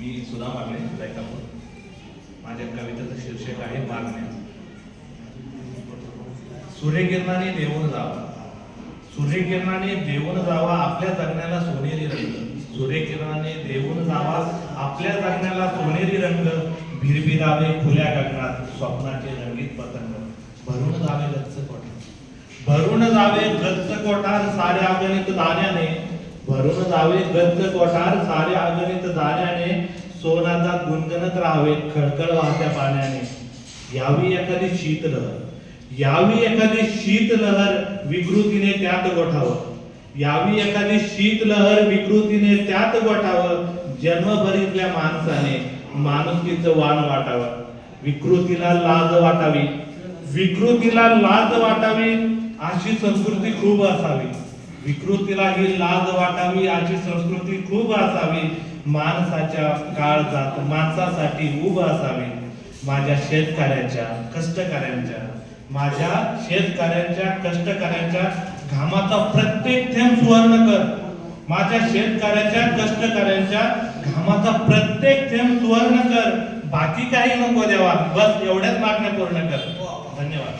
मी सुद्धा मागणे जैतापूर माझ्या कवितेचं शीर्षक आहे मागण्या सूर्यकिरणाने देऊन जावा. सूर्यकिरणाने देऊन जावा आपल्या जगण्याला सोनेरी रंग. सूर्यकिरणाने देऊन जावा आपल्या जगण्याला सोनेरी रंग. भिरभिरावे खुल्या गगनात स्वप्नाचे रंगीत पतंग. भरून जावे गच्च कोठार. भरून जावे गच्च कोठार साऱ्या अगणित दाण्याने. भरून जावे गच्च कोठार साऱ्या अगणित दाण्याने. सोनाचा गुणगणत राहावे खळखळ वाहत्या पाण्याने. यावी एखादी शीतलहर यावी एखादी शीतलहर विकृतीने त्यात गोठावं. यावी एखादी शीतलहर विकृतीने त्यात गोठावं. जन्मभरीतल्या माणसाने माणुसकीचं वाण वाटावं. विकृतीला लाज वाटावी. विकृतीला लाज वाटावी अशी संस्कृती खूप असावी. विकृतीला ही लाज वाटावी अशी संस्कृती खूप असावी. माणसाच्या काळ जात माणसासाठी उभ असावी. माझ्या शेतकऱ्याच्या कष्टकऱ्यांच्या माझ्या शेतकऱ्यांच्या कष्टकऱ्यांच्या घामाचा प्रत्येक थेंब सुवर्ण कर. माझ्या शेतकऱ्याच्या कष्टकऱ्यांच्या घामाचा प्रत्येक थेंब सुवर्ण कर. बाकी काही नको देवा. बस एवढ्याच मागण्या पूर्ण कर. धन्यवाद.